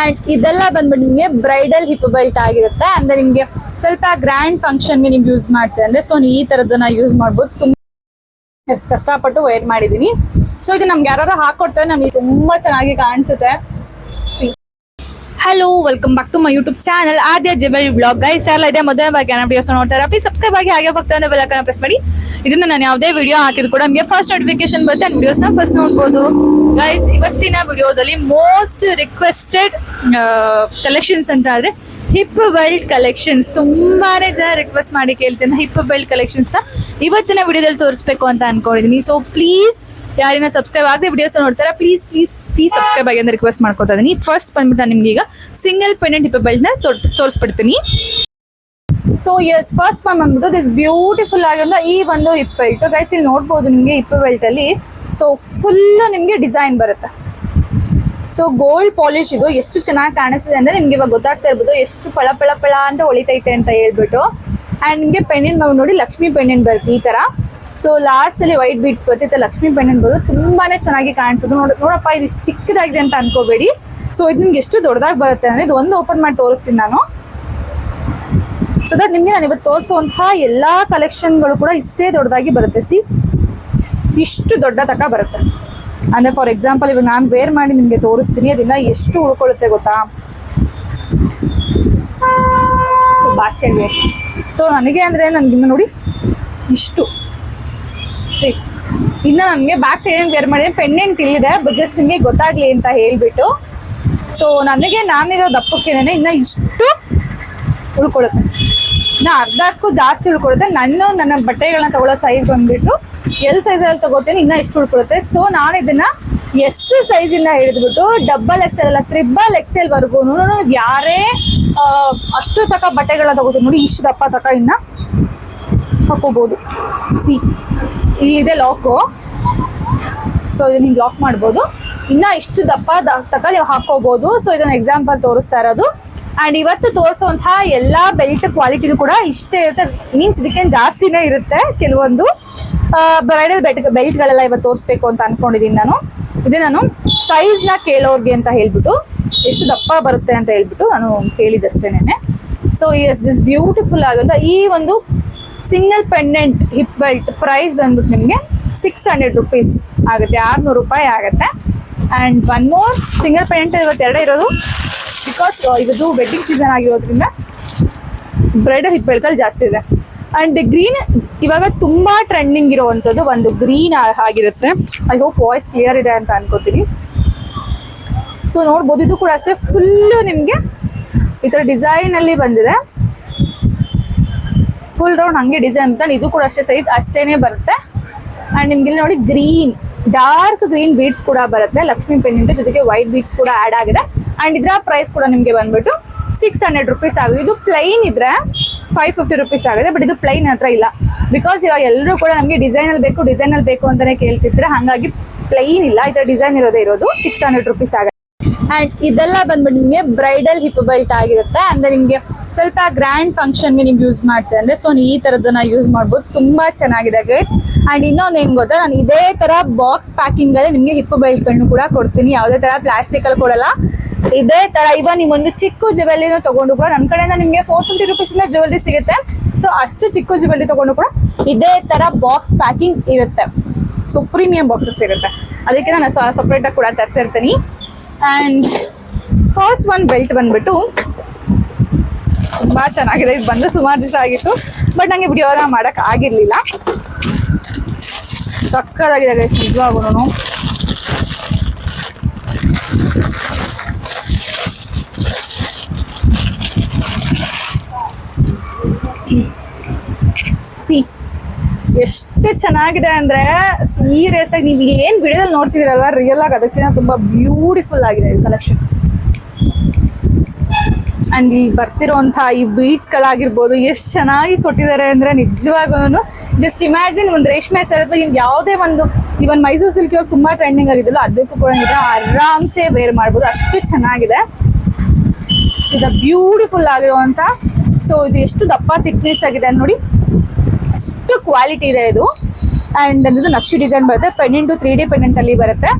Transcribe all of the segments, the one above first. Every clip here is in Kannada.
ಅಂಡ್ ಇದೆಲ್ಲ ಬಂದ್ಬಿಟ್ಟು ನಿಮಗೆ ಬ್ರೈಡಲ್ ಹಿಪ್ ಬೆಲ್ಟ್ ಆಗಿರುತ್ತೆ. ಅಂದ್ರೆ ನಿಮಗೆ ಸ್ವಲ್ಪ ಗ್ರ್ಯಾಂಡ್ ಫಂಕ್ಷನ್ಗೆ ನೀವು ಯೂಸ್ ಮಾಡ್ತೀವಿ ಅಂದ್ರೆ ಸೊ ಈ ತರದನ್ನ ಯೂಸ್ ಮಾಡ್ಬೋದು. ತುಂಬ ಕಷ್ಟಪಟ್ಟು ವೇರ್ ಮಾಡಿದೀನಿ. ಸೊ ಇದು ನಮ್ಗೆ ಯಾರು ಹಾಕೊಡ್ತಾರೆ, ನಮಗೆ ತುಂಬಾ ಚೆನ್ನಾಗಿ ಕಾಣಿಸುತ್ತೆ. Hello welcome back to my YouTube channel Aadya ಜಬಲ್ blog guys ಎಲ್ಲ ಇದೆ. ಮೊದಲ ಬಗ್ಗೆ ನನ್ನ ವಿಡಿಯೋಸ್ ನೋಡ್ತಾರೆ ಪ್ಲೀಸ್ ಸಬ್ಸ್ಕ್ರೈಬ್ ಆಗಿ, ಹಾಗೆ ಹೋಗ್ತಾ ಬೆಲ್ಲಕ್ಕನ್ನ ಪ್ರೆಸ್ ಮಾಡಿ. ಇದನ್ನ ನಾನು ಯಾವುದೇ ವಿಡಿಯೋ ಹಾಕಿದ್ರು ಕೂಡ ನಿಮಗೆ ಫಸ್ಟ್ ನೋಟಿಫಿಕೇಶನ್ ಬರುತ್ತೆ. ಆ ವಿಡಿಯೋಸ್ನ ಫಸ್ಟ್ ನೋಡ್ಬೋದು. ಗೈಸ್ ಇವತ್ತಿನ ವಿಡಿಯೋದಲ್ಲಿ ಮೋಸ್ಟ್ ರಿಕ್ವೆಸ್ಟೆಡ್ ಕಲೆಕ್ಷನ್ಸ್ ಅಂತ ಆದರೆ ಹಿಪ್ ಬೆಲ್ಟ್ ಕಲೆಕ್ಷನ್ಸ್ ತುಂಬಾನೇ ಜನ ರಿಕ್ವೆಸ್ಟ್ ಮಾಡಿ ಕೇಳ್ತೇನೆ. ಹಿಪ್ ಬೆಲ್ಟ್ ಕಲೆಕ್ಷನ್ಸ್ನ ಇವತ್ತಿನ ವಿಡಿಯೋದಲ್ಲಿ ತೋರಿಸ್ಬೇಕು ಅಂತ ಅನ್ಕೊಂಡಿದ್ದೀನಿ ಸೊ ಪ್ಲೀಸ್ ಯಾರಿನ ಸಬ್ಸ್ಕ್ರೈಬ್ ಆಗದೆ ವಿಡಿಯೋಸ್ ನೋಡ್ತಾರ ಪ್ಲೀಸ್ ಪ್ಲೀಸ್ ಪ್ಲೀಸ್ ಸಬ್ಸ್ಕ್ರೈಬ್ ಆಗಿ ಅಂತ ರಿಕ್ವೆಸ್ಟ್ ಮಾಡ್ಕೊತಾ ಇದೀನಿ. ಫಸ್ಟ್ ಬಂದ್ಬಿಟ್ಟು ನಿಮ್ಗೆ ಈಗ ಸಿಂಗಲ್ ಪೆಂಡೆಂಟ್ ಹಿಪ್ಪ ಬೆಲ್ಟ್ನ ತೋರಿಸ್ಬಿಡ್ತೀನಿ. ಸೊ ಎಸ್ ಫಸ್ಟ್ ಒನ್ ಬಂದ್ಬಿಟ್ಟು ದಿಸ್ ಬ್ಯೂಟಿಫುಲ್ ಆಗಿರೋ ಈ ಒಂದು ಹಿಪ್ ಬೆಲ್ಟ್ ಗೈಸ್ ಇಲ್ಲಿ ನೋಡ್ಬೋದು ನಿಮಗೆ ಹಿಪ್ ಬೆಲ್ಟ್ ಅಲ್ಲಿ ಸೊ ಫುಲ್ ನಿಮಗೆ ಡಿಸೈನ್ ಬರುತ್ತೆ. ಸೊ ಗೋಲ್ಡ್ ಪಾಲಿಶ್ ಇದು ಎಷ್ಟು ಚೆನ್ನಾಗಿ ಕಾಣಿಸ್ತಿದೆ ಅಂದ್ರೆ ನಿಮ್ಗೆ ಇವಾಗ ಗೊತ್ತಾಗ್ತಾ ಇರ್ಬೋದು ಎಷ್ಟು ಪಳ ಪಳ ಪಳ ಅಂತ ಹೊಳಿತೈತೆ ಅಂತ ಹೇಳ್ಬಿಟ್ಟು. ಅಂಡ್ ನಿಮಗೆ ಪೆಂಡೆಂಟ್ ನಾವು ನೋಡಿ ಲಕ್ಷ್ಮಿ ಪೆಂಡೆಂಟ್ ಬರುತ್ತೆ ಈ ತರ. ಸೊ ಲಾಸ್ಟ್ ಅಲ್ಲಿ ವೈಟ್ ಬೀಡ್ಸ್ ಬರ್ತೈತೆ. ಲಕ್ಷ್ಮಿ ಪೆಂಡೆಂಟ್ ಬರೋದು ತುಂಬಾನೇ ಚೆನ್ನಾಗಿ ಕಾಣಿಸೋದು ನೋಡ ನೋಡಪ್ಪ, ಇದು ಚಿಕ್ಕದಾಗಿದೆ ಅಂತ ಅನ್ಕೋಬೇಡಿ. ಸೊ ಇದು ನಿಮ್ಗೆ ಎಷ್ಟು ದೊಡ್ಡದಾಗಿ ಬರುತ್ತೆ ಅಂದ್ರೆ ಇದು ಒಂದು ಓಪನ್ ಮಾಡಿ ತೋರಿಸ್ತೀನಿ ನಾನು. ಸೊ ದಟ್ ನಿಮಗೆ ನಾನು ಇವತ್ತು ತೋರಿಸುವಂತಹ ಎಲ್ಲಾ ಕಲೆಕ್ಷನ್ಗಳು ಕೂಡ ಇಷ್ಟೇ ದೊಡ್ಡದಾಗಿ ಬರುತ್ತೆ. ಸಿ ಇಷ್ಟು ದೊಡ್ಡ ತಕ ಬರುತ್ತೆ. ಅಂದ್ರೆ ಫಾರ್ ಎಕ್ಸಾಂಪಲ್ ಇವಾಗ ನಾನು ವೇರ್ ಮಾಡಿ ನಿಮಗೆ ತೋರಿಸ್ತೀನಿ. ಅದನ್ನ ಎಷ್ಟು ಉಳ್ಕೊಳ್ಳುತ್ತೆ ಗೊತ್ತಾ? ಸೊ ವೇರ್ ಸೊ ನನಗೆ ಅಂದ್ರೆ ನನಗಿನ್ನ ನೋಡಿ, ಇಷ್ಟು. ಸಿ ಇನ್ನು ನನಗೆ ಬ್ಯಾಕ್ ಸೈಡ್ ವೇರ್ ಮಾಡಿ ಪೆಂಡೆಂಟ್ ಇಲ್ಲಿದೆ ಜಸ್ಟ್ ನಿಮಗೆ ಗೊತ್ತಾಗ್ಲಿ ಅಂತ ಹೇಳ್ಬಿಟ್ಟು. ಸೊ ನನಗೆ ನಾನಿರೋ ದಪ್ಪಕ್ಕೇನೆ ಇನ್ನ ಇಷ್ಟು ಉಳ್ಕೊಳುತ್ತೆ ನಾ ಅರ್ಧಕ್ಕೂ ಜಾಸ್ತಿ ಉಳ್ಕೊಳುತ್ತೆ ನಾನು ನನ್ನ ಬಟ್ಟೆಗಳನ್ನ ತಗೊಳ್ಳೋ ಸೈಜ್ ಬಂದ್ಬಿಟ್ಟು ಎಲ್ ಸೈಜಲ್ಲಿ ತಗೋತೀನಿ, ಇನ್ನ ಇಷ್ಟು ಉಳ್ಕೊಳುತ್ತೆ ಸೊ ನಾನು ಇದನ್ನ ಎಸ್ ಸೈಜಿಂದ ಹಿಡಿದ್ಬಿಟ್ಟು ಡಬಲ್ ಎಲ್ ಅಲ್ಲ ತ್ರಿಬಲ್ ಎಕ್ಸೆಲ್ ವರ್ಗೂ ಯಾರೇ ಅಷ್ಟು ತಕ ಬಟ್ಟೆಗಳನ್ನ ತಗೋತೀನಿ ನೋಡಿ, ಇಷ್ಟು ದಪ್ಪ ತಕ ಇನ್ನ ಹಾಕೋಬಹುದು ಸಿ ಇಲ್ಲಿದೆ ಲಾಕು ಸೊ ಇದನ್ನ ನೀವು ಲಾಕ್ ಮಾಡ್ಬೋದು. ಇನ್ನ ಇಷ್ಟು ದಪ್ಪ ತಕ್ಕ ತಕ ನೀವು ಹಾಕೋಬಹುದು ಸೊ ಇದನ್ನ ಎಕ್ಸಾಂಪಲ್ ತೋರಿಸ್ತಾ ಇರೋದು. ಅಂಡ್ ಇವತ್ತು ತೋರಿಸುವಂತಹ ಎಲ್ಲಾ ಬೆಲ್ಟ್ ಕ್ವಾಲಿಟಿನೂ ಕೂಡ ಇಷ್ಟೇ ಇರುತ್ತೆ. ಮೀನ್ಸ್ ಇದಕ್ಕೆ ಜಾಸ್ತಿನೇ ಇರುತ್ತೆ ಕೆಲವೊಂದು. ಬ್ರೈಡಲ್ ಬೆಲ್ಟ್ ಬೆಲ್ಟ್ಗಳೆಲ್ಲ ಇವತ್ತು ತೋರಿಸ್ಬೇಕು ಅಂತ ಅನ್ಕೊಂಡಿದ್ದೀನಿ ನಾನು. ಇದೇ ನಾನು ಸೈಜ್ನ ಕೇಳೋರ್ಗೆ ಅಂತ ಹೇಳ್ಬಿಟ್ಟು, ಎಷ್ಟು ದಪ್ಪ ಬರುತ್ತೆ ಅಂತ ಹೇಳ್ಬಿಟ್ಟು ನಾನು ಕೇಳಿದಷ್ಟೇನೆ ಸೊ ಎಸ್ ದಿಸ್ ಬ್ಯೂಟಿಫುಲ್ ಆಗುತ್ತೆ ಈ ಒಂದು single pendant hip belt price ಬಂದ್ಬಿಟ್ಟು ನಿಮಗೆ ಸಿಕ್ಸ್ ಹಂಡ್ರೆಡ್ ರುಪೀಸ್ ಆಗುತ್ತೆ, ಆರುನೂರು ರೂಪಾಯಿ ಆಗುತ್ತೆ. And one more single pendant ಇವತ್ತು ಎರಡೇ ಇರೋದು. ಬಿಕಾಸ್ ಇವತ್ತು ವೆಡ್ಡಿಂಗ್ ಸೀಸನ್ ಆಗಿರೋದ್ರಿಂದ ಬ್ರೈಡಲ್ ಹಿಪ್ ಬೆಲ್ಟಲ್ಲಿ ಜಾಸ್ತಿ ಇದೆ. ಆ್ಯಂಡ್ ಗ್ರೀನ್ ಇವಾಗ ತುಂಬ ಟ್ರೆಂಡಿಂಗ್ ಇರುವಂಥದ್ದು ಒಂದು ಗ್ರೀನ್ ಆಗಿರುತ್ತೆ. ಐ ಹೋಪ್ ವಾಯ್ಸ್ ಕ್ಲಿಯರ್ ಇದೆ ಅಂತ ಅನ್ಕೋತೀನಿ. ಸೊ ನೋಡ್ಬೋದು, ಇದು ಕೂಡ ಅಷ್ಟೇ ಫುಲ್ಲು ನಿಮಗೆ ಈ ಥರ ಡಿಸೈನಲ್ಲಿ ಬಂದಿದೆ. ಫುಲ್ ರೌಂಡ್ ಹಂಗೆ ಡಿಸೈನ್ ಅಂತ ಇದು ಕೂಡ ಅಷ್ಟೇ ಸೈಜ್ ಅಷ್ಟೇನೆ ಬರುತ್ತೆ. ಅಂಡ್ ನಿಮ್ಗೆ ಇಲ್ಲಿ ನೋಡಿ ಗ್ರೀನ್ ಡಾರ್ಕ್ ಗ್ರೀನ್ ಬೀಡ್ಸ್ ಕೂಡ ಬರುತ್ತೆ. ಲಕ್ಷ್ಮಿ ಪೆಂಡೆಂಟ್ ಜೊತೆಗೆ ವೈಟ್ ಬೀಡ್ಸ್ ಕೂಡ ಆಡ್ ಆಗಿದೆ. ಅಂಡ್ ಇದರ ಪ್ರೈಸ್ ಕೂಡ ನಿಮಗೆ ಬಂದ್ಬಿಟ್ಟು ಸಿಕ್ಸ್ ಹಂಡ್ರೆಡ್ ರುಪೀಸ್ ಆಗುತ್ತೆ. ಇದು ಪ್ಲೈನ್ ಇದ್ರೆ ಫೈವ್ ಫಿಫ್ಟಿ ರುಪೀಸ್ ಆಗುತ್ತೆ ಬಟ್ ಇದು ಪ್ಲೈನ್ ಹತ್ರ ಇಲ್ಲ. ಬಿಕಾಸ್ ಇವಾಗ ಎಲ್ಲರೂ ಕೂಡ ನಮಗೆ ಡಿಸೈನ್ ಅಲ್ಲಿ ಬೇಕು ಡಿಸೈನ್ ಅಲ್ಲಿ ಬೇಕು ಅಂತಾನೆ ಕೇಳ್ತಿದ್ರೆ ಹಾಗಾಗಿ ಪ್ಲೈನ್ ಇಲ್ಲ. ಈ ಡಿಸೈನ್ ಇರೋದೇ ಇರೋದು ಸಿಕ್ಸ್ ಹಂಡ್ರೆಡ್ ರುಪೀಸ್ ಆಗುತ್ತೆ. ಅಂಡ್ ಇದೆಲ್ಲ ಬಂದ್ಬಿಟ್ಟು ನಿಮಗೆ ಬ್ರೈಡಲ್ ಹಿಪ್ ಬೆಲ್ಟ್ ಆಗಿರುತ್ತೆ. ಅಂದ್ರೆ ನಿಮಗೆ ಸ್ವಲ್ಪ ಗ್ರ್ಯಾಂಡ್ ಫಂಕ್ಷನ್ಗೆ ನೀವು ಯೂಸ್ ಮಾಡ್ತೀರ ಅಂದ್ರೆ ಸೊ ಈ ತರದನ್ನ ಯೂಸ್ ಮಾಡ್ಬೋದು. ತುಂಬಾ ಚೆನ್ನಾಗಿದೆ ಗೈಸ್ ಅಂಡ್ ಇನ್ನೊಂದು ಏನ್ ಗೊತ್ತಾ? ನಾನು ಇದೇ ತರ ಬಾಕ್ಸ್ ಪ್ಯಾಕಿಂಗ್ ಅಲ್ಲಿ ನಿಮಗೆ ಹಿಪ್ ಬೆಲ್ಟ್ಗಳನ್ನು ಕೂಡ ಕೊಡ್ತೀನಿ. ಯಾವುದೇ ತರ ಪ್ಲಾಸ್ಟಿಕ್ ಅಲ್ಲಿ ಕೊಡಲ್ಲ. ಇದೇ ತರ ನೀವು ನಿಮ್ಮೊಂದು ಚಿಕ್ಕ ಜುವೆಲ್ಲಿನೂ ತಗೊಂಡು ಕೂಡ ನನ್ನ ಕಡೆಯಿಂದ ನಿಮಗೆ ಫೋರ್ ಫಿಫ್ಟಿ ರುಪೀಸ್ ಇಂದ ಸಿಗುತ್ತೆ. ಸೊ ಅಷ್ಟು ಚಿಕ್ಕ ಜುವೆಲ್ರಿ ತಗೊಂಡು ಕೂಡ ಇದೇ ತರ ಬಾಕ್ಸ್ ಪ್ಯಾಕಿಂಗ್ ಇರುತ್ತೆ. ಸೊ ಪ್ರೀಮಿಯಂ ಬಾಕ್ಸಸ್ ಇರುತ್ತೆ. ಅದಕ್ಕೆ ನಾನು ಸಪ್ರೇಟ್ ಆಗಿ ಕೂಡ ತರಿಸಿರ್ತೀನಿ. ಆ್ಯಂಡ್ ಫಸ್ಟ್ ಒನ್ ಬೆಲ್ಟ್ ಬಂದ್ಬಿಟ್ಟು ತುಂಬ ಚೆನ್ನಾಗಿದೆ. ಇದು ಬಂದು ಸುಮಾರು ದಿವಸ ಆಗಿತ್ತು. ಬಟ್ ನನಗೆ ವಿಡಿಯೋನ ಮಾಡೋಕ್ಕೆ ಆಗಿರಲಿಲ್ಲ. ಸಕ್ಕದಾಗಿದೆ ಗೈಸ್ ನಿಜವಾಗೂ ಸಿ ಎಷ್ಟು ಚೆನ್ನಾಗಿದೆ ಅಂದ್ರೆ ಸೀರಿಯಸ್ ಆಗಿ ನೀವು ಏನ್ ವಿಡಿಯೋದಲ್ಲಿ ನೋಡ್ತಿದ್ದೀರಲ್ವಾ? ರಿಯಲ್ ಆಗಿ ಅದಕ್ಕಿಂತ ತುಂಬಾ ಬ್ಯೂಟಿಫುಲ್ ಆಗಿದೆ ಈ ಕಲೆಕ್ಷನ್ ಅಂಡ್ ಈ ಬರ್ತಿರುವಂತಹ ಈ ಬೀಟ್ಸ್ ಗಳಾಗಿರ್ಬೋದು ಎಷ್ಟು ಚೆನ್ನಾಗಿ ಕೊಟ್ಟಿದ್ದಾರೆ ಅಂದ್ರೆ ನಿಜವಾಗೂ ಜಸ್ಟ್ ಇಮ್ಯಾಜಿನ್ ಒಂದು ರೇಷ್ಮೆ ಸರ್ ಅಥವಾ ನಿಮ್ಗೆ ಯಾವುದೇ ಒಂದು ಇವನ್ ಮೈಸೂರು ಸಿಲ್ಕ್ ಇವಾಗ ತುಂಬಾ ಟ್ರೆಂಡಿಂಗ್ ಆಗಿದ್ದಲ್ಲ ಅದಕ್ಕೂ ಕೂಡ ನೀವು ಆರಾಮ್ಸೆ ವೇರ್ ಮಾಡ್ಬೋದು. ಅಷ್ಟು ಚೆನ್ನಾಗಿದೆ. ಬ್ಯೂಟಿಫುಲ್ ಆಗಿರುವಂತ ಸೊ ಇದು ಎಷ್ಟು ದಪ್ಪ ಥಿಕ್ನೆಸ್ ಆಗಿದೆ ನೋಡಿ. ಅಷ್ಟು ಕ್ವಾಲಿಟಿ ಇದೆ ಇದು. ಅಂಡ್ ಇದು ನಕ್ಷಿ ಡಿಸೈನ್ ಬರುತ್ತೆ. ಪೆಂಡೆಂಟ್ ತ್ರೀ ಡಿ ಪೆಂಡೆಂಟ್ ಅಲ್ಲಿ ಬರುತ್ತೆ.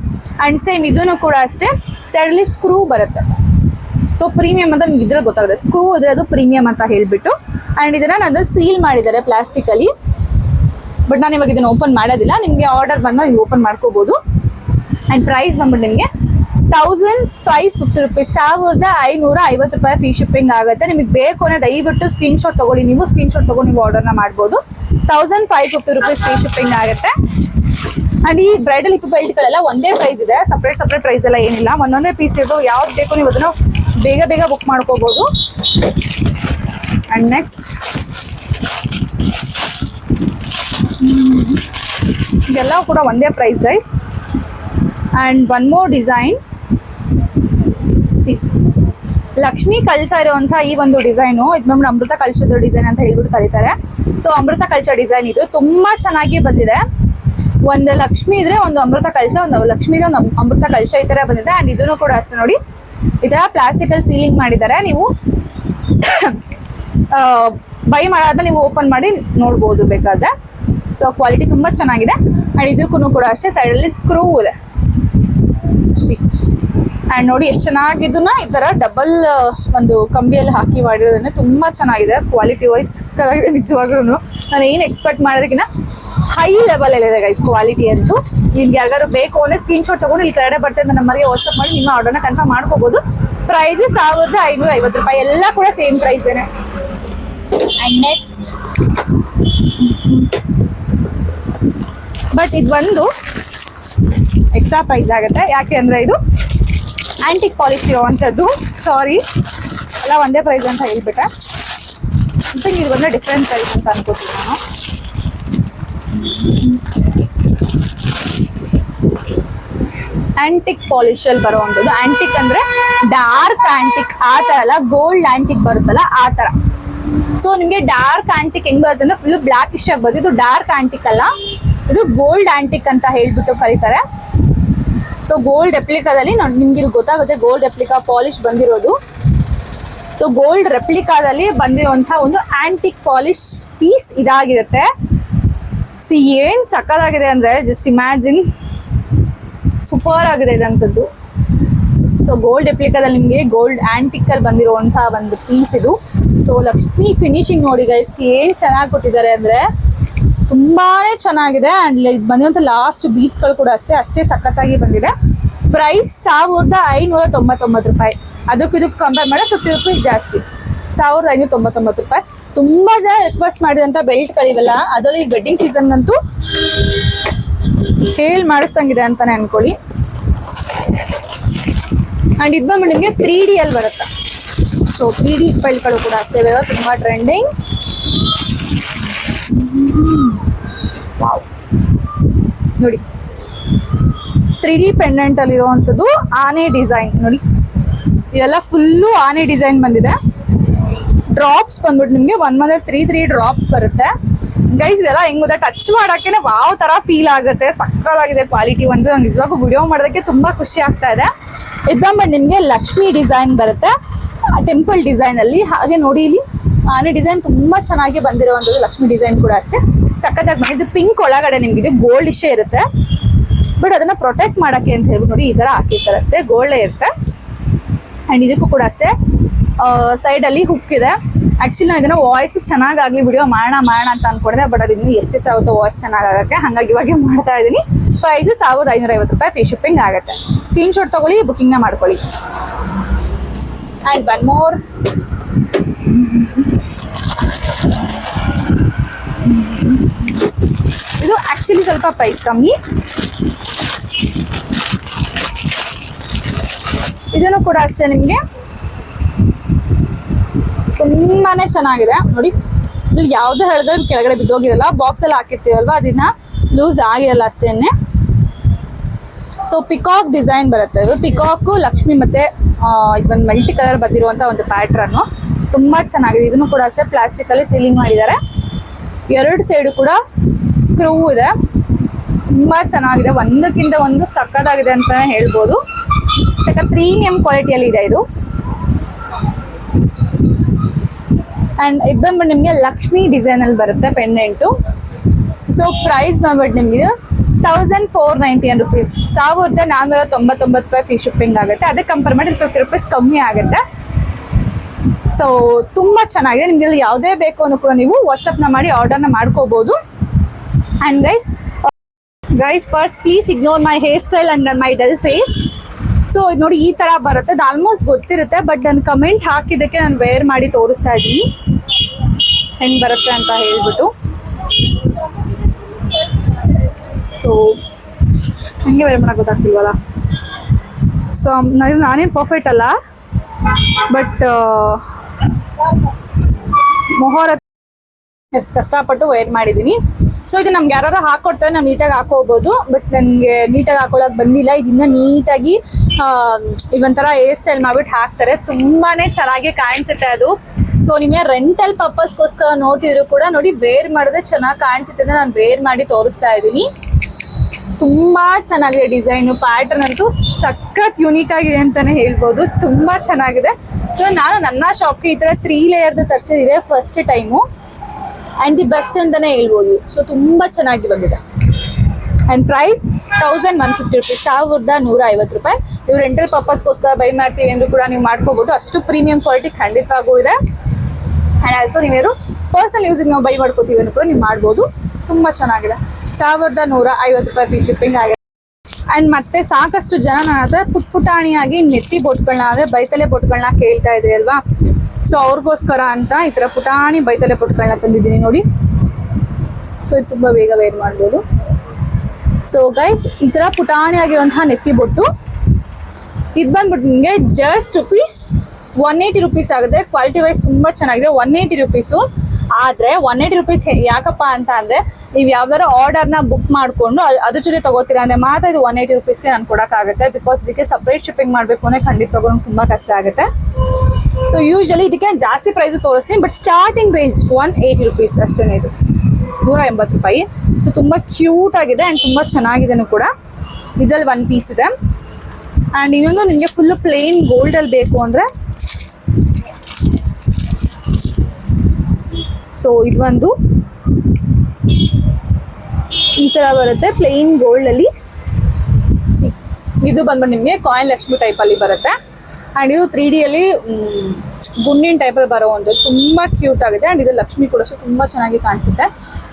ಅಂಡ್ ಸೇಮ್ ಇದೂ ಕೂಡ ಅಷ್ಟೇ. ಸೈಡಲ್ಲಿ ಸ್ಕ್ರೂ ಬರುತ್ತೆ. ಸೊ ಪ್ರೀಮಿಯಂ ಅಂತ ನಿಮ್ಗೆ ಇದ್ರೆ ಗೊತ್ತಾಗುತ್ತೆ. ಸ್ಕ್ರೂ ಇದ್ರೆ ಅದು ಪ್ರೀಮಿಯಂ ಅಂತ ಹೇಳ್ಬಿಟ್ಟು. ಅಂಡ್ ಇದನ್ನ ನಾನು ಸೀಲ್ ಮಾಡಿದ್ದಾರೆ ಪ್ಲಾಸ್ಟಿಕ್ ಅಲ್ಲಿ. ಬಟ್ ನಾನು ಇವಾಗ ಇದನ್ನ ಓಪನ್ ಮಾಡೋದಿಲ್ಲ. ನಿಮಗೆ ಆರ್ಡರ್ ಬಂದಾಗ ನೀವು ಓಪನ್ ಮಾಡ್ಕೋಬಹುದು ಅಂಡ್ ಪ್ರೈಸ್ ಬಂದ್ಬಿಟ್ಟು ನಿಮಗೆ ತೌಸಂಡ್ ಫೈವ್ ಫಿಫ್ಟಿ ರುಪೀಸ್ ಸಾವಿರದ ಐನೂರ ಐವತ್ತು ರೂಪಾಯಿ ಫ್ರೀ ಶಿಪ್ಪಿಂಗ್ ಆಗುತ್ತೆ. ನಿಮಗೆ ಬೇಕು ಅನ್ನೋ ದಯವಿಟ್ಟು ಸ್ಕ್ರೀನ್ ಶಾಟ್ ತಗೊಳ್ಳಿ. ನೀವು ಸ್ಕ್ರೀನ್ ಶಾಟ್ ತಗೊಂಡು ನೀವು ಆರ್ಡರ್ನ ಮಾಡ್ಬೋದು. Thousand five fifty rupees free shipping ಆಗುತ್ತೆ. ಅಂಡ್ ಈ ಬ್ರೈಡಲ್ ಹಿಪ್ ಬೆಲ್ಟ್ಗಳೆಲ್ಲ ಒಂದೇ ಪ್ರೈಸ್ ಇದೆ. ಸಪ್ರೇಟ್ ಸಪ್ರೇಟ್ ಪ್ರೈಸ್ ಎಲ್ಲ ಏನಿಲ್ಲ. ಒಂದೊಂದೇ ಪೀಸ್ ಇರೋದು ಯಾವ್ದು ಬೇಕು ನೀವು ಅದನ್ನು ಬೇಗ ಬೇಗ ಬುಕ್ ಮಾಡ್ಕೋಬೋದು. ಅಂಡ್ ನೆಕ್ಸ್ಟ್ ಇದೆಲ್ಲ ಕೂಡ ಒಂದೇ price guys and one more design see Lakshmi ಕಲ್ಚ ಇರುವಂತಹ ಈ ಒಂದು ಡಿಸೈನು ಇದು ನಮ್ಗೆ ಅಮೃತ ಕಲ್ಚರ್ ಡಿಸೈನ್ ಅಂತ ಹೇಳ್ಬಿಟ್ಟು ಕರೀತಾರೆ. ಸೊ ಅಮೃತ ಕಲ್ಚರ್ ಡಿಸೈನ್ ಇದು. ತುಂಬಾ ಚೆನ್ನಾಗಿ ಬಂದಿದೆ. ಒಂದು ಲಕ್ಷ್ಮಿ ಇದ್ರೆ ಒಂದು ಅಮೃತ ಕಲ್ಚ ಒಂದು ಲಕ್ಷ್ಮಿಗೆ ಒಂದು ಅಮೃತ ಕಲ್ಚ ಈ ತರ ಬಂದಿದೆ. ಅಂಡ್ ಇದನ್ನು ಕೂಡ ಅಷ್ಟೇ ನೋಡಿ. ಈ ಪ್ಲಾಸ್ಟಿಕ್ ಅಲ್ಲಿ ಸೀಲಿಂಗ್ ಮಾಡಿದ್ದಾರೆ. ನೀವು ಬೈ ಮಾಡಾದ ನೀವು ಓಪನ್ ಮಾಡಿ ನೋಡ್ಬೋದು ಬೇಕಾದ್ರೆ. ಸೊ ಕ್ವಾಲಿಟಿ ತುಂಬಾ ಚೆನ್ನಾಗಿದೆ. ಅಂಡ್ ಇದಕ್ಕೂ ಕೂಡ ಅಷ್ಟೇ ಸೈಡ್ ಅಲ್ಲಿ ಸ್ಕ್ರೂ ಇದೆ. ಸಿ ಅಂಡ್ ನೋಡಿ ಎಷ್ಟು ಚೆನ್ನಾಗಿದ್ದನ್ನ ಈ ತರ ಡಬಲ್ ಒಂದು ಕಂಬಿಯಲ್ಲಿ ಹಾಕಿ ಮಾಡಿರೋದನ್ನ ತುಂಬಾ ಚೆನ್ನಾಗಿದೆ. ಕ್ವಾಲಿಟಿ ವೈಸ್ ಸಕ್ಕತ್ತಾಗಿದೆ ನಿಜವಾಗ್ಲೂ ನಾನು ಏನು ಎಕ್ಸ್ಪೆಕ್ಟ್ ಮಾಡೋದಕ್ಕಿಂತ ಹೈ ಲೆವೆಲ್ ಇದೆ ಗೈಸ್ ಕ್ವಾಲಿಟಿ ಅಂತೂ. ನಿಮ್ಗೆ ಯಾರಿಗಾದ್ರು ಬೇಕು ಅಂದ್ರೆ ಸ್ಕ್ರೀನ್ ಶಾಟ್ ತಗೊಂಡು ಇಲ್ಲಿ ಕೆಳಗಡೆ ಬರ್ತದೆ ನಮ್ಮಲ್ಲಿ ವಾಟ್ಸ್ಆಪ್ ಮಾಡಿ ನಿಮ್ಮ ಆರ್ಡರ್ನ ಕನ್ಫರ್ಮ್ ಮಾಡ್ಕೋಬಹುದು ಪ್ರೈಸ್ ಸಾವಿರದ ಐನೂರ ಐವತ್ತು ರೂಪಾಯಿ. ಎಲ್ಲ ಕೂಡ same price and next but ಇದು ಒಂದು ಎಕ್ಸ್ಟ್ರಾ ಪ್ರೈಸ್ ಆಗುತ್ತೆ. ಯಾಕೆ ಅಂದರೆ ಇದು ಆಂಟಿಕ್ ಪಾಲಿಶ್ ಇರುವಂಥದ್ದು ಸಾರಿ ಎಲ್ಲ ಒಂದೇ ಪ್ರೈಸ್ ಅಂತ ಹೇಳ್ಬಿಟ್ಟೆ. ಸಮಥಿಂಗ್ ಇದು ಬಂದರೆ ಡಿಫ್ರೆಂಟ್ ಪ್ರೈಸ್ ಅಂತ ಅನ್ಕೋತೀನಿ ನಾನು. ಆಂಟಿಕ್ ಪಾಲಿಶಲ್ಲಿ ಬರುವಂಥದ್ದು ಆಂಟಿಕ್ ಅಂದರೆ ಡಾರ್ಕ್ ಆಂಟಿಕ್ ಆ ಥರ ಅಲ್ಲ ಗೋಲ್ಡ್ ಆಂಟಿಕ್ ಬರುತ್ತಲ್ಲ, ಆ ಥರ. ಸೊ ನಿಮಗೆ ಡಾರ್ಕ್ ಆಂಟಿಕ್ ಹೆಂಗ್ ಬರುತ್ತೆ ಅಂದ್ರೆ ಫುಲ್ ಬ್ಲಾಕ್ ಇಶ್ ಆಗಿ ಬರುತ್ತೆ. ಇದು ಡಾರ್ಕ್ ಆಂಟಿಕ್ ಅಲ್ಲ. ಇದು ಗೋಲ್ಡ್ ಆಂಟಿಕ್ ಅಂತ ಹೇಳ್ಬಿಟ್ಟು ಕರೀತಾರೆ. ಸೊ ಗೋಲ್ಡ್ ರೆಪ್ಲಿಕಾದಲ್ಲಿ ನಾನು ನಿಮ್ಗೆ ಗೊತ್ತಾಗುತ್ತೆ ಗೋಲ್ಡ್ ರೆಪ್ಲಿಕಾ ಪಾಲಿಶ್ ಬಂದಿರೋದು. ಸೊ ಗೋಲ್ಡ್ ರೆಪ್ಲಿಕಾದಲ್ಲಿ ಬಂದಿರುವಂತಹ ಒಂದು ಆಂಟಿಕ್ ಪಾಲಿಶ್ ಪೀಸ್ ಇದಾಗಿರುತ್ತೆ. ಸಿ ಏನ್ ಸಕ್ಕದಾಗಿದೆ ಅಂದ್ರೆ ಜಸ್ಟ್ ಇಮ್ಯಾಜಿನ್ ಸೂಪರ್ ಆಗಿದೆ ಇದಂಥದ್ದು ಸೊ ಗೋಲ್ಡ್ ರೆಪ್ಲಿಕಾದಲ್ಲಿ ನಿಮಗೆ ಗೋಲ್ಡ್ ಆಂಟಿಕ್ ಅಲ್ಲಿ ಬಂದಿರುವಂತಹ ಒಂದು ಪೀಸ್ ಇದು. ಸೊ ಲಕ್ಷ್ಮಿ ಫಿನಿಶಿಂಗ್ ನೋಡಿ ಗೈಸ್ ಏನ್ ಚೆನ್ನಾಗಿ ಕೊಟ್ಟಿದ್ದಾರೆ ಅಂದ್ರೆ ತುಂಬಾನೇ ಚೆನ್ನಾಗಿದೆ ಅಂಡ್ ಬಂದಿರುವಂತ ಲಾಸ್ಟ್ ಬೀಚ್ಗಳು ಕೂಡ ಅಷ್ಟೇ ಅಷ್ಟೇ ಸಖತ್ತಾಗಿ ಬಂದಿದೆ. ಪ್ರೈಸ್ ಸಾವಿರದ ಐನೂರ ತೊಂಬತ್ತೊಂಬತ್ತು ರೂಪಾಯಿ. ಅದಕ್ಕೆ ಇದಕ್ಕೆ ಕಂಪೇರ್ ಮಾಡಿ ಫಿಫ್ಟಿ ರುಪೀಸ್ ಜಾಸ್ತಿ. ಸಾವಿರದ ಐನೂರ ತೊಂಬತ್ತೊಂಬತ್ತು ರೂಪಾಯಿ. ತುಂಬಾ ಜನ ರಿಕ್ವೆಸ್ಟ್ ಮಾಡಿದಂತ ಬೆಲ್ಟ್ಗಳಿವೆಲ್ಲ ಅದರಲ್ಲಿ ವೆಡ್ಡಿಂಗ್ ಸೀಸನ್ ಅಂತೂ ಹೇಳಿ ಮಾಡಿಸ್ದಂಗಿದೆ ಅಂತಾನೆ ಅನ್ಕೊಳ್ಳಿ. ಅಂಡ್ ಇದು ಬಂದ್ಬಿಟ್ಟು ನಿಮಗೆ ತ್ರೀ ಡಿ ಅಲ್ಲಿ ಬರುತ್ತೆ. ಸೊ ತ್ರೀ ಡಿ ಬೆಲ್ಟ್ಗಳು ಕೂಡ ಅಷ್ಟೇ ತುಂಬಾ ಟ್ರೆಂಡಿಂಗ್ ನೋಡಿ. ತ್ರೀ ಡಿ ಪೆಂಡೆಂಟ್ ಅಲ್ಲಿ ಇರುವಂತದ್ದು ಆನೆ ಡಿಸೈನ್ ನೋಡಿ. ಇದೆಲ್ಲ ಫುಲ್ಲು ಆನೆ ಡಿಸೈನ್ ಬಂದಿದೆ. ಡ್ರಾಪ್ಸ್ ಬಂದ್ಬಿಟ್ಟು ನಿಮಗೆ one month three three drops ಬರುತ್ತೆ. ಗೈಸ್ ಇದೆಲ್ಲ ಹೆಂಗ್ ಗೊತ್ತಾ? ಟಚ್ ಮಾಡಕ್ಕೆ ವಾವ್ ತರ ಫೀಲ್ ಆಗುತ್ತೆ. ಸಕ್ಕತ್ತಾಗಿದೆ ಕ್ವಾಲಿಟಿ ಒಂದು. ನಂಗೆ ನಿಜವಾಗೂ ವಿಡಿಯೋ ಮಾಡೋದಕ್ಕೆ ತುಂಬಾ ಖುಷಿ ಆಗ್ತಾ ಇದೆ. ಇದು ಬಂದ್ಬಿಟ್ಟು ನಿಮಗೆ ಲಕ್ಷ್ಮಿ ಡಿಸೈನ್ ಬರುತ್ತೆ. ಟೆಂಪಲ್ ಡಿಸೈನ್ ಅಲ್ಲಿ. ಹಾಗೆ ನೋಡಿ ಇಲ್ಲಿ ಆನೆ ಡಿಸೈನ್ ತುಂಬಾ ಚೆನ್ನಾಗಿ ಬಂದಿರುವಂಥದ್ದು ಲಕ್ಷ್ಮಿ ಡಿಸೈನ್ ಕೂಡ ಅಷ್ಟೇ. ಸಖತ್ತಾಗಿ ಬಂದಿದ್ದು ಪಿಂಕ್ ಒಳಗಡೆ ನಿಮ್ಗೆ ಇದು ಗೋಲ್ಡ್ ಇಶೇ ಇರುತ್ತೆ. ಬಟ್ ಅದನ್ನ ಪ್ರೊಟೆಕ್ಟ್ ಮಾಡಕ್ಕೆ ಅಂತ ಹೇಳ್ಬಿಟ್ಟು ನೋಡಿ, ಈ ತರ ಹಾಕಿರ್ತಾರೆ ಅಷ್ಟೇ. ಗೋಲ್ಡೇ ಇರುತ್ತೆ. ಅಂಡ್ ಇದಕ್ಕೂ ಕೂಡ ಅಷ್ಟೇ. ಸೈಡ್ ಅಲ್ಲಿ ಹುಕ್ ಇದೆ. ಆಕ್ಚುಲಿ ನಾನು ಇದನ್ನ ವಾಯ್ಸ್ ಚೆನ್ನಾಗಾಗ್ಲಿ ವಿಡಿಯೋ ಮಾಡೋಣ ಮಾಡೋಣ ಅಂತ ಅನ್ಕೊಂಡೆ ಬಟ್ ಅದು ಇನ್ನೂ ಎಷ್ಟು ಆಗುತ್ತೋ ವಾಯ್ಸ್ ಚೆನ್ನಾಗಾಗಕ್ಕೆ, ಹಾಗಾಗಿ ಇವಾಗ ಮಾಡ್ತಾ ಇದ್ದೀನಿ ಪ್ರೈಸ್ ಸಾವಿರದ ಐನೂರ ಐವತ್ತು ರೂಪಾಯಿ ಫ್ರೀ ಶಿಪ್ಪಿಂಗ್ ಆಗುತ್ತೆ. ಸ್ಕ್ರೀನ್ ಶಾಟ್ ತಗೊಳ್ಳಿ ಬುಕಿಂಗ್ನ ಮಾಡ್ಕೊಳ್ಳಿ. ಆ್ಯಂಡ್ ಒನ್ ಮೋರ್ ಆಕ್ಚುಲಿ ಸ್ವಲ್ಪ ಪ್ರೈಸ್ ಕಮ್ಮಿ. ಇದನ್ನು ಕೂಡ ಅಷ್ಟೇ ನಿಮಗೆ. ತುಂಬಾನೇ ಚೆನ್ನಾಗಿದೆ. ನೋಡಿ, ಇಲ್ಲಿ ಯಾವುದೇ ಹೇಳಿದ್ರೆ ಕೆಳಗಡೆ ಬಿದ್ದೋಗಿರಲ್ಲ ಬಾಕ್ಸ್ ಅಲ್ಲಿ ಹಾಕಿರ್ತೀವಲ್ವಾ, ಅದನ್ನ ಲೂಸ್ ಆಗಿರಲ್ಲ ಅಷ್ಟೇನೆ. ಸೊ ಪಿಕಾಕ್ ಡಿಸೈನ್ ಬರುತ್ತೆ. ಇದು ಪಿಕಾಕು ಲಕ್ಷ್ಮಿ ಮತ್ತೆ ಇದೊಂದು ಮಲ್ಟಿ ಕಲರ್ ಬಂದಿರುವಂತ ಒಂದು ಪ್ಯಾಟ್ರನ್ನು ತುಂಬಾ ಚೆನ್ನಾಗಿದೆ. ಇದನ್ನು ಕೂಡ ಅಷ್ಟೇ ಪ್ಲಾಸ್ಟಿಕ್ ಅಲ್ಲಿ ಸೀಲಿಂಗ್ ಮಾಡಿದ್ದಾರೆ. ಎರಡು ಸೈಡು ಕೂಡ ಸ್ಕ್ರೂ ಇದೆ. ತುಂಬಾ ಚೆನ್ನಾಗಿದೆ. ಒಂದಕ್ಕಿಂತ ಒಂದು ಸಕ್ಕತ್ತಾಗಿದೆ ಅಂತ ಹೇಳ್ಬೋದು. ಸಕ್ಕ ಪ್ರೀಮಿಯಂ ಕ್ವಾಲಿಟಿಯಲ್ಲಿ ಇದೆ ಇದು. ಅಂಡ್ ಇದು ಬಂದ್ಬಿಟ್ಟು ನಿಮಗೆ ಲಕ್ಷ್ಮಿ ಡಿಸೈನ್ ಅಲ್ಲಿ ಬರುತ್ತೆ ಪೆಂಡೆಂಟು ಸೊ ಪ್ರೈಸ್ ಬಂದ್ಬಿಟ್ಟು ನಿಮಗೆ ತೌಸಂಡ್ ಫೋರ್ ನೈಂಟಿಯನ್ ರುಪೀಸ್ ಸಾವಿರದ ನಾನ್ನೂರ ತೊಂಬತ್ತೊಂಬತ್ತು ರೂಪಾಯಿ ಫ್ರೀ ಶಿಪ್ಪಿಂಗ್ ಆಗುತ್ತೆ. ಅದಕ್ಕೆ ಕಂಪೇರ್ ಮಾಡಿ ಫಿಫ್ಟಿ ರುಪೀಸ್ ಕಮ್ಮಿ ಆಗುತ್ತೆ. ಸೊ ತುಂಬ ಚೆನ್ನಾಗಿದೆ. ನಿಮಗೆ ಯಾವುದೇ ಬೇಕು ಅನ್ನೋ ಕೂಡ ನೀವು ವಾಟ್ಸಪ್ನ ಮಾಡಿ ಆರ್ಡರ್ನ ಮಾಡ್ಕೋಬೋದು. And guys guys first please ignore my hairstyle and my dull face so ನೋಡಿ, ಈ ಥರ ಬರುತ್ತೆ. ಅದು ಆಲ್ಮೋಸ್ಟ್ ಗೊತ್ತಿರುತ್ತೆ ಬಟ್ ನನ್ನ ಕಮೆಂಟ್ ಹಾಕಿದ್ದಕ್ಕೆ ನಾನು ವೇರ್ ಮಾಡಿ ತೋರಿಸ್ತಾ ಇದ್ದೀನಿ. ಹೆಂಗ್ ಬರುತ್ತೆ ಅಂತ ಹೇಳ್ಬಿಟ್ಟು. ಸೊ ಹಂಗೆ ವೇರ್ ಮಾಡೋಕೆ ಗೊತ್ತಾಗ್ತಿಲ್ವಲ್ಲ? ಸೊ ನಾನೇನು ಪರ್ಫೆಕ್ಟ್ ಅಲ್ಲ ಬಟ್ ಮೊಹರ ಎಸ್ ಕಷ್ಟಪಟ್ಟು ವೇರ್ ಮಾಡಿದ್ದೀನಿ ಸೊ ಇದು ನಮ್ಗೆ ಯಾರು ಹಾಕೊಡ್ತಾರೆ, ನಾವು ನೀಟಾಗಿ ಹಾಕೋಬಹುದು ಬಟ್ ನನಗೆ ನೀಟಾಗಿ ಹಾಕೊಳಕ್ ಬಂದಿಲ್ಲ. ಇದನ್ನ ನೀಟಾಗಿ ಇವೊಂಥರ ಹೇರ್ ಸ್ಟೈಲ್ ಮಾಡ್ಬಿಟ್ಟು ಹಾಕ್ತಾರೆ. ತುಂಬಾನೇ ಚೆನ್ನಾಗಿ ಕಾಣಿಸುತ್ತೆ ಅದು. ಸೊ ನಿಮಗೆ ರೆಂಟಲ್ ಪರ್ಪಸ್ಗೋಸ್ಕರ ನೋಡಿದ್ರು ಕೂಡ ನೋಡಿ ವೇರ್ ಮಾಡಿದ್ರೆ ಚೆನ್ನಾಗಿ ಕಾಣಿಸುತ್ತೆ ಅಂತ ನಾನು ವೇರ್ ಮಾಡಿ ತೋರಿಸ್ತಾ ಇದ್ದೀನಿ. ತುಂಬಾ ಚೆನ್ನಾಗಿದೆ ಡಿಸೈನ್ ಪ್ಯಾಟರ್ನ್ ಅಂತೂ ಸಖತ್ ಯುನೀಕ್ ಆಗಿದೆ ಅಂತಾನೆ ಹೇಳ್ಬೋದು. ತುಂಬಾ ಚೆನ್ನಾಗಿದೆ. ಸೊ ನಾನು ನನ್ನ ಶಾಪ್ಗೆ ಈ ತರ ತ್ರೀ ಲೇಯರ್ದು ತರಿಸಿದ್ರೆ first time and the best ಅಂತಾನೆ ಹೇಳ್ಬೋದು. ಸೊ ತುಂಬಾ ಚೆನ್ನಾಗಿ ಬಂದಿದೆ. And price thousand one fifty rupees ಸಾವಿರದ ನೂರ ಐವತ್ತು ರೂಪಾಯಿ. ನೀವು ರೆಂಟಲ್ ಪರ್ಪಸ್ಗೋಸ್ಕರ ಬೈ ಮಾಡ್ತೀವಿ ಅಂದ್ರೂ ಕೂಡ ನೀವು ಮಾಡ್ಕೋಬಹುದು ಅಷ್ಟು ಪ್ರೀಮಿಯಂ ಕ್ವಾಲಿಟಿ ಖಂಡಿತವಾಗೂ ಇದೆ. ಆ್ಯಂಡ್ ಆಲ್ಸೋ ನೀವೇನು ಪರ್ಸನಲ್ ಯೂಸಿಗೆ ನಾವು ಬೈ ಮಾಡ್ಕೋತೀವಿ ಅಂದ್ರೂ ಕೂಡ ನೀವು ಮಾಡ್ಬೋದು. ತುಂಬ ಚೆನ್ನಾಗಿದೆ. ಸಾವಿರದ ನೂರ ಐವತ್ತು ರೂಪಾಯಿ ಫ್ರೀ ಶಿಪ್ಪಿಂಗ್ ಆಗಿದೆ. ಅಂಡ್ ಮತ್ತೆ ಸಾಕಷ್ಟು ಜನ ನನ್ನ ಹತ್ರ ಪುಟ್ ಪುಟಾಣಿಯಾಗಿ ನೆತ್ತಿ ಬೊಟ್ಗಳನ್ನ ಅಂದರೆ ಬೈತಲೆ ಬೊಟ್ಗಳನ್ನ ಕೇಳ್ತಾ ಇದ್ರಿ ಅಲ್ವಾ? ಸೊ ಅವ್ರಿಗೋಸ್ಕರ ಅಂತ ಈ ಥರ ಪುಟಾಣಿ ಬೈತಲೆ ಪುಟ್ಗಳನ್ನ ತಂದಿದ್ದೀನಿ ನೋಡಿ. ಸೊ ಇದು ತುಂಬ ಬೇಗ ವೇರ್ ಮಾಡ್ಬೋದು. ಸೊ ಗೈಸ್ ಈ ಥರ ಪುಟಾಣಿ ಆಗಿರುವಂತಹ ನೆತ್ತಿ ಬೊಟ್ಟು. ಇದು ಬಂದ್ಬಿಟ್ಟು ನಿಮಗೆ just rupees one eighty rupees ಆಗುತ್ತೆ. ಕ್ವಾಲಿಟಿ ವೈಸ್ ತುಂಬ ಚೆನ್ನಾಗಿದೆ. ಒನ್ ಏಯ್ಟಿ ರುಪೀಸು ಆದರೆ ಒನ್ ಏಯ್ಟಿ ರುಪೀಸ್ ಯಾಕಪ್ಪ ಅಂತ ಅಂದರೆ ನೀವು ಯಾವ್ದಾದ್ರು ಆರ್ಡರ್ನ ಬುಕ್ ಮಾಡಿಕೊಂಡು ಅದ್ರ ಜೊತೆ ತಗೋತೀರಾ ಅಂದರೆ ಮಾತ್ರ ಇದು ಒನ್ ಏಯ್ಟಿ ರುಪೀಸ್ಗೆ ನಾನು ಕೊಡೋಕ್ಕಾಗುತ್ತೆ. ಬಿಕಾಸ್ ಇದಕ್ಕೆ ಸಪ್ರೇಟ್ ಶಿಪ್ಪಿಂಗ್ ಮಾಡಬೇಕು ಅಂದರೆ ಖಂಡಿತ ನಂಗೆ ತುಂಬ ಕಷ್ಟ ಆಗುತ್ತೆ. ಸೊ ಯೂಶಲಿ ಇದಕ್ಕೆ ಜಾಸ್ತಿ ಪ್ರೈಸು ತೋರಿಸ್ತೀನಿ but starting range one eighty rupees ಅಷ್ಟೇ ಇದು. ನೂರ ಎಂಬತ್ತು ರೂಪಾಯಿ. ಸೊ ತುಂಬ ಕ್ಯೂಟ್ ಆಗಿದೆ ಆ್ಯಂಡ್ ತುಂಬ ಚೆನ್ನಾಗಿದೆನೂ ಕೂಡ. ಇದರಲ್ಲಿ ಒನ್ ಪೀಸ್ ಇದೆ. ಆ್ಯಂಡ್ ಇನ್ನೊಂದು ನಿಮಗೆ ಫುಲ್ ಪ್ಲೇನ್ ಗೋಲ್ಡಲ್ಲಿ ಬೇಕು ಅಂದರೆ. ಸೊ ಇದೊಂದು ಈ ಥರ ಬರುತ್ತೆ ಪ್ಲೇನ್ ಗೋಲ್ಡಲ್ಲಿ ಸಿ ಇದು ಬಂದ್ಬಿಟ್ಟು ನಿಮಗೆ ಕಾಯಿನ್ ಲಕ್ಷ್ಮಿ ಟೈಪಲ್ಲಿ ಬರುತ್ತೆ. ಆ್ಯಂಡ್ ಇದು ತ್ರೀ ಡಿಯಲ್ಲಿ ಗುಂಡಿನ ಟೈಪಲ್ಲಿ ಬರೋ ಒಂದು, ತುಂಬ ಕ್ಯೂಟ್ ಆಗುತ್ತೆ ಆ್ಯಂಡ್ ಇದು ಲಕ್ಷ್ಮಿ ಕೂಡ ಅಷ್ಟೇ ತುಂಬ ಚೆನ್ನಾಗಿ ಕಾಣಿಸುತ್ತೆ.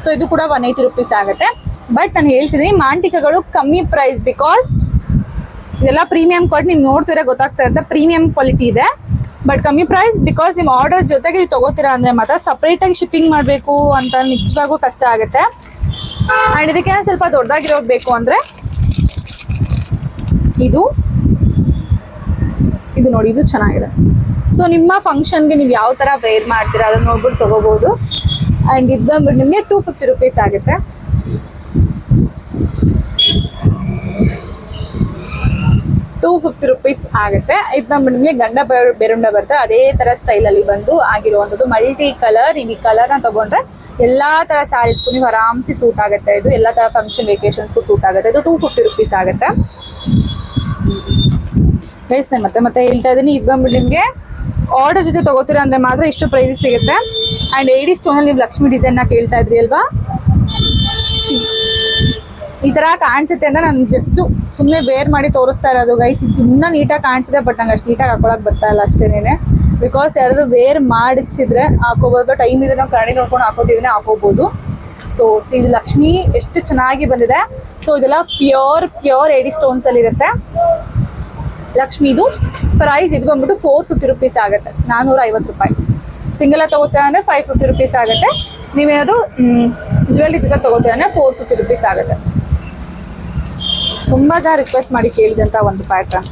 ಸೊ ಇದು ಕೂಡ ಒನ್ ಏಯ್ಟಿ ರುಪೀಸ್ ಆಗುತ್ತೆ. ಬಟ್ ನಾನು ಹೇಳ್ತಿದ್ದೀನಿ ಮಾಂಟಿಕಗಳು ಕಮ್ಮಿ ಪ್ರೈಸ್ ಬಿಕಾಸ್ ಇದೆಲ್ಲ ಪ್ರೀಮಿಯಂ ಕ್ವಾಲಿಟಿ ನೀವು ನೋಡ್ತೀರಾ ಗೊತ್ತಾಗ್ತಾ ಇರುತ್ತೆ ಪ್ರೀಮಿಯಂ ಕ್ವಾಲಿಟಿ ಇದೆ. ಬಟ್ ಕಮ್ಮಿ ಪ್ರೈಸ್ ಬಿಕಾಸ್ ನಿಮ್ಮ ಆರ್ಡರ್ ಜೊತೆಗೆ ನೀವು ತಗೋತೀರಾ ಅಂದರೆ ಮಾತ್ರ ಸಪ್ರೇಟಾಗಿ ಶಿಪ್ಪಿಂಗ್ ಮಾಡಬೇಕು ಅಂತ ನಿಜವಾಗೂ ಕಷ್ಟ ಆಗುತ್ತೆ. ಆ್ಯಂಡ್ ಇದಕ್ಕೆ ಸ್ವಲ್ಪ ದೊಡ್ಡದಾಗಿರೋದು ಬೇಕು ಅಂದರೆ ಇದು. ಇದು ನೋಡಿ, ಇದು ಚೆನ್ನಾಗಿದೆ. ಸೊ ನಿಮ್ಮ ಫಂಕ್ಷನ್ಗೆ ನೀವು ಯಾವ ಥರ ವೇರ್ ಮಾಡ್ತೀರಾ ಅದನ್ನ ನೋಡ್ಬಿಟ್ಟು ತೊಗೋಬೋದು. ಆ್ಯಂಡ್ ಇದು ಬಂದ್ಬಿಟ್ಟು ನಿಮಗೆ ಟೂ ಫಿಫ್ಟಿ ರುಪೀಸ್ ಆಗುತ್ತೆ. ಟೂ ಫಿಫ್ಟಿ ರುಪೀಸ್ ಆಗುತ್ತೆ. ಇದು ನಮ್ಮ ನಿಮಗೆ ಗಂಡ ಬೆರುಂಡ ಬರುತ್ತೆ. ಅದೇ ಥರ ಸ್ಟೈಲಲ್ಲಿ ಬಂದು ಆಗಿರುವಂಥದ್ದು. ಮಲ್ಟಿ ಕಲರ್ ನೀವು ಈ ಕಲರ್ನ ತಗೊಂಡ್ರೆ ಎಲ್ಲ ಥರ ಸ್ಯಾರೀಸ್ಗೂ ನೀವು ಆರಾಮ್ಸಿ ಸೂಟ್ ಆಗುತ್ತೆ. ಇದು ಎಲ್ಲ ಥರ ಫಂಕ್ಷನ್ ವೆಕೇಶನ್ಸ್ಗೂ ಸೂಟ್ ಆಗುತ್ತೆ. ಇದು ಟೂ ಫಿಫ್ಟಿ ರುಪೀಸ್ ಆಗುತ್ತೆ. ನಾನು ಮತ್ತೆ ಮತ್ತೆ ಹೇಳ್ತಾ ಇದ್ದೀನಿ. ಇದು ಬಂದ್ಬಿಟ್ಟು ನಿಮಗೆ ಆರ್ಡರ್ ಜೊತೆ ತಗೋತೀರಾ ಅಂದರೆ ಮಾತ್ರ ಇಷ್ಟು ಪ್ರೈಸ್ ಸಿಗುತ್ತೆ. ಆ್ಯಂಡ್ ಏಡಿ ಸ್ಟೋನಲ್ಲಿ ನೀವು ಲಕ್ಷ್ಮಿ ಡಿಸೈನ್ನ ಕೇಳ್ತಾ ಇದ್ರಿ ಅಲ್ವಾ? ಈ ಥರ ಕಾಣಿಸುತ್ತೆ ಅಂತ ನಾನು ಜಸ್ಟು ಸುಮ್ಮನೆ ವೇರ್ ಮಾಡಿ ತೋರಿಸ್ತಾ ಇರೋದು. ಗೈಸ್ ಇದು ಇನ್ನೂ ನೀಟಾಗಿ ಕಾಣಿಸಿದೆ ಬಟ್ ನಂಗೆ ಅಷ್ಟು ನೀಟಾಗಿ ಹಾಕೊಳಕ್ಕೆ ಬರ್ತಾ ಇಲ್ಲ ಅಷ್ಟೇನೆ ಬಿಕಾಸ್ ಯಾರು ವೇರ್ ಮಾಡಿಸಿದ್ರೆ ಹಾಕೋಬೋದು. ಟೈಮ್ ಇದ್ರೆ ನಾವು ಕಣ್ಣಿ ನೋಡ್ಕೊಂಡು ಹಾಕೋತಿದ್ರೆ ಹಾಕೋಬೋದು. ಸೊ, ಇದು ಲಕ್ಷ್ಮಿ ಎಷ್ಟು ಚೆನ್ನಾಗಿ ಬಂದಿದೆ. ಸೊ ಇದೆಲ್ಲ ಪ್ಯೂರ್ ಪ್ಯೂರ್ ಏಡಿ ಸ್ಟೋನ್ಸ್ ಅಲ್ಲಿ ಇರುತ್ತೆ ಲಕ್ಷ್ಮಿದು ಪ್ರೈಸ್ ಇದು ಬಂದ್ಬಿಟ್ಟು ಫೋರ್ ಫಿಫ್ಟಿ ರುಪೀಸ್ ಆಗುತ್ತೆ. ನಾನ್ನೂರ ಐವತ್ತು ರೂಪಾಯಿ ಸಿಂಗಲ್ ತಗೋತೀರ ಅಂದರೆ ಫೈವ್ ಫಿಫ್ಟಿ ರುಪೀಸ್ ಆಗುತ್ತೆ. ನೀವೇನಾದ್ರು ಜ್ಯುವೆಲ್ರಿ ಜೊತೆ ತಗೋತೀರ ಅಂದರೆ ಫೋರ್ ಫಿಫ್ಟಿ ರುಪೀಸ್ ಆಗುತ್ತೆ. ತುಂಬ ಜನ ರಿಕ್ವೆಸ್ಟ್ ಮಾಡಿ ಕೇಳಿದಂಥ ಒಂದು ಪ್ಯಾಟ್ರನ್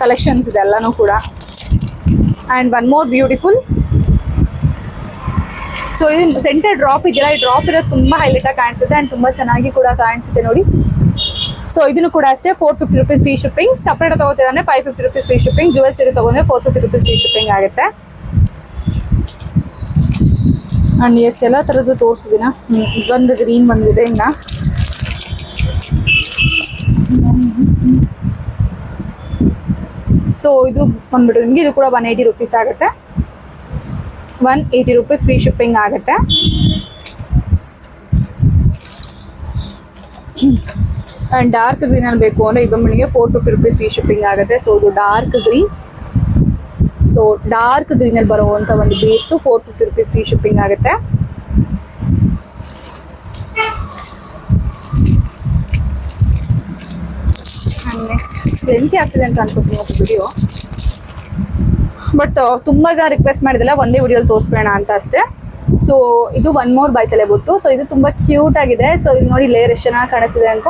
ಕಲೆಕ್ಷನ್ಸ್ ಇದೆಲ್ಲನೂ ಕೂಡ. And one more beautiful so ಇದು ಸೆಂಟರ್ ಡ್ರಾಪ್ ಇದೆಯಲ್ಲ, ಈ ಡ್ರಾಪ್ ಇರೋದು ತುಂಬ ಹೈಲೈಟಾಗಿ ಕಾಣಿಸುತ್ತೆ ಆ್ಯಂಡ್ ತುಂಬ ಚೆನ್ನಾಗಿ ಕೂಡ ಕಾಣಿಸುತ್ತೆ ನೋಡಿ. ಸೊ ಇದನ್ನು ಕೂಡ ಅಷ್ಟೇ four fifty rupees free shipping separate ತಗೋತೀರ ಅಂದರೆ five fifty rupees free shipping jewels ಜೊತೆ ತಗೊಂಡ್ರೆ four fifty rupees free shipping ಆಗುತ್ತೆ. ಆ್ಯಂಡ್ ಎಸ್ ಎಲ್ಲ ಥರದ್ದು ತೋರಿಸಿದಿನ. ಒಂದು ಗ್ರೀನ್ ಬಂದಿದೆ ಇನ್ನು. ಸೊ ಇದು ಬಂದ್ಬಿಟ್ಟು ನಿಮಗೆ ಇದು ಕೂಡ ಒನ್ ಏಯ್ಟಿ ರುಪೀಸ್ ಆಗುತ್ತೆ. One eighty rupees free shipping ಆಗುತ್ತೆ. ಆ್ಯಂಡ್ ಡಾರ್ಕ್ ಗ್ರೀನ್ ಅಲ್ಲಿ ಬೇಕು ಅಂದರೆ ಇದು ನಿಮಗೆ four fifty rupees free shipping ಆಗುತ್ತೆ. ಸೊ ಇದು ಡಾರ್ಕ್ ಗ್ರೀನ್ ಸೊ ಡಾರ್ಕ್ ಗ್ರೀನಲ್ಲಿ ಬರುವಂಥ ಒಂದು ಬೇಸ್ದು four fifty rupees free shipping ಆಗುತ್ತೆ. ನೆಕ್ಸ್ಟ್ ಆಗ್ತಿದೆ ಅಂತ ಅನ್ಕೋತೀನಿ ವಿಡಿಯೋ ಬಟ್ ತುಂಬ ಜನ ರಿಕ್ವೆಸ್ಟ್ ಮಾಡಿದಲ್ಲ, ಒಂದೇ ವಿಡಿಯೋಲಿ ತೋರಿಸ್ಬೇಡ ಅಂತ ಅಷ್ಟೇ. ಸೊ ಇದು ಒನ್ ಮೋರ್ ಬೈ ತಲೆ ಬಿಟ್ಟು. ಸೊ ಇದು ತುಂಬ ಕ್ಯೂಟ್ ಆಗಿದೆ. ಸೊ ಇದು ನೋಡಿ ಲೇರ್ ಎಷ್ಟು ಚೆನ್ನಾಗಿ ಕಾಣಿಸ್ತಿದೆ ಅಂತ.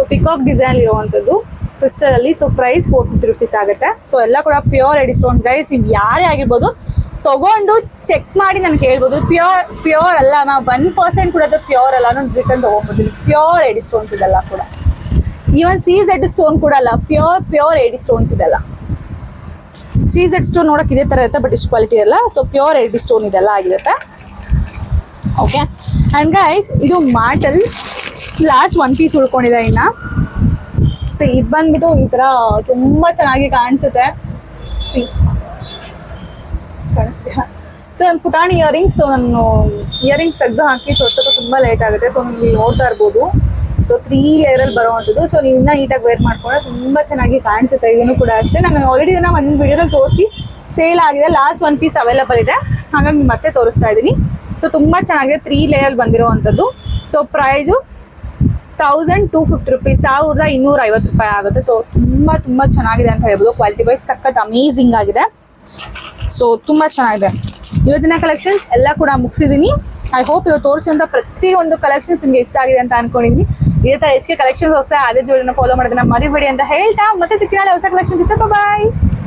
ಸೊ ಪಿಕಾಕ್ ಡಿಸೈನ್ ಇರುವಂಥದ್ದು ಕ್ರಿಸ್ಟಲ್ ಅಲ್ಲಿ. So price four fifty rupees ಆಗುತ್ತೆ. ಸೊ ಎಲ್ಲ ಕೂಡ ಪ್ಯೂರ್ ಎಡಿ ಸ್ಟೋನ್ಸ್ ಗೈಸ್ ನೀವು ಯಾರೇ ಆಗಿರ್ಬೋದು ತಗೊಂಡು ಚೆಕ್ ಮಾಡಿ ನನಗೆ ಹೇಳ್ಬೋದು. ಪ್ಯೂರ್ ಪ್ಯೂರ್ ಅಲ್ಲ ಮ್ಯಾಮ್ ಒನ್ ಪರ್ಸೆಂಟ್ ಕೂಡ ಅದು ಪ್ಯೂರ್ ಅಲ್ಲ ನಾನು ರಿಟರ್ನ್ ತೊಗೊಬೋದು ಪ್ಯೂರ್ ಎಡಿ ಸ್ಟೋನ್ಸ್ ಇದೆಲ್ಲ ಕೂಡ. ಈವನ್ ಸಿ ಝೆಡ್ ಸ್ಟೋನ್ ಕೂಡ ಅಲ್ಲ ಪ್ಯೂರ್ ಪ್ಯೂರ್ ಎಡಿ ಸ್ಟೋನ್ಸ್ ಇದೆಲ್ಲ. ಸಿ ಝೆಡ್ ಸ್ಟೋನ್ ನೋಡಕ್ ಇದೇ ತರ ಇರುತ್ತೆ ಬಟ್ ಇಷ್ಟು ಕ್ವಾಲಿಟಿ ಅಲ್ಲ. ಸೊ ಪ್ಯೂರ್ ಎಡಿ ಸ್ಟೋನ್ ಇದೆಲ್ಲ ಆಗಿರುತ್ತೆ. ಓಕೆ ಅಂಡ್ ಗೈಸ್ ಇದು ಮಾಟಲ್ ಲಾಸ್ಟ್ ಒನ್ ಪೀಸ್ ಉಳ್ಕೊಂಡಿದೆ ಇನ್ನ. ಸೊ ಇದು ಬಂದ್ಬಿಟ್ಟು ಈ ತರ ತುಂಬಾ ಚೆನ್ನಾಗಿ ಕಾಣಿಸುತ್ತೆ. ಸಿ ಕಾಣಿಸ್ತೀಯಾ? ಸೊ ನನ್ನ ಪುಟಾಣಿ ಇಯರಿಂಗ್ಸ್ ನಾನು ಇಯರಿಂಗ್ಸ್ ತೆಗೆದು ಹಾಕಿ ತೋರ್ಸೋಕೆ ತುಂಬ ಲೇಟ್ ಆಗುತ್ತೆ. ಸೊ ನೀವು ಇಲ್ಲಿ ನೋಡ್ತಾ ಇರ್ಬೋದು. ಸೊ ತ್ರೀ ಲೇಯರಲ್ಲಿ ಬರುವಂಥದ್ದು ಸೊ ನೀವು ಇನ್ನೂ ನೀಟಾಗಿ ವೇರ್ ಮಾಡ್ಕೊಂಡ್ರೆ ತುಂಬ ಚೆನ್ನಾಗಿ ಕಾಣಿಸುತ್ತೆ. ಇದನ್ನು ಕೂಡ ಅಷ್ಟೇ. ನಾನು ಆಲ್ರೆಡಿ ಇದನ್ನ ಒಂದು ವಿಡಿಯೋದಲ್ಲಿ ತೋರಿಸಿ ಸೇಲ್ ಆಗಿದೆ. ಲಾಸ್ಟ್ ಒನ್ ಪೀಸ್ ಅವೈಲಬಲ್ ಇದೆ. ಹಾಗಾಗಿ ಮತ್ತೆ ತೋರಿಸ್ತಾ ಇದ್ದೀನಿ. ಸೊ ತುಂಬ ಚೆನ್ನಾಗಿದೆ. ತ್ರೀ ಲೇಯರ್ ಬಂದಿರುವಂಥದ್ದು so price thousand two fifty rupees ಸಾವಿರದ ಇನ್ನೂರ ಐವತ್ತು ರೂಪಾಯಿ ಆಗುತ್ತೆ. ಸೊ ತುಂಬ ತುಂಬ ಚೆನ್ನಾಗಿದೆ ಅಂತ ಹೇಳ್ಬೋದು. ಕ್ವಾಲಿಟಿ ವೈಸ್ ಸಖತ್ ಅಮೇಝಿಂಗ್ ಆಗಿದೆ. ಸೊ ತುಂಬ ಚೆನ್ನಾಗಿದೆ. ಇವತ್ತಿನ ಕಲೆಕ್ಷನ್ಸ್ ಎಲ್ಲ ಕೂಡ ಮುಗಿಸಿದ್ದೀನಿ ಐ ಹೋಪ್ ಇವತ್ತು ತೋರಿಸುವಂಥ ಪ್ರತಿಯೊಂದು ಕಲೆಕ್ಷನ್ಸ್ ನಿಮಗೆ ಇಷ್ಟ ಆಗಿದೆ ಅಂತ ಅನ್ಕೊಂಡಿದ್ದೀನಿ ಇದೇ ಥರ ಹೆಚ್ಚಿಗೆ ಕಲೆಕ್ಷನ್ಸ್ ಹೊಸ, ಅದೇ ಜೋಡಿನ ಫಾಲೋ ಮಾಡೋದನ್ನ ಮರಿಬೇಡಿ ಅಂತ ಹೇಳ್ತಾ, ಮತ್ತೆ ಸಿಕ್ಕಿರಲ್ಲ ಹೊಸ ಕಲೆಕ್ಷನ್ಸ್ ಇತ್ತು ಬಾಯ್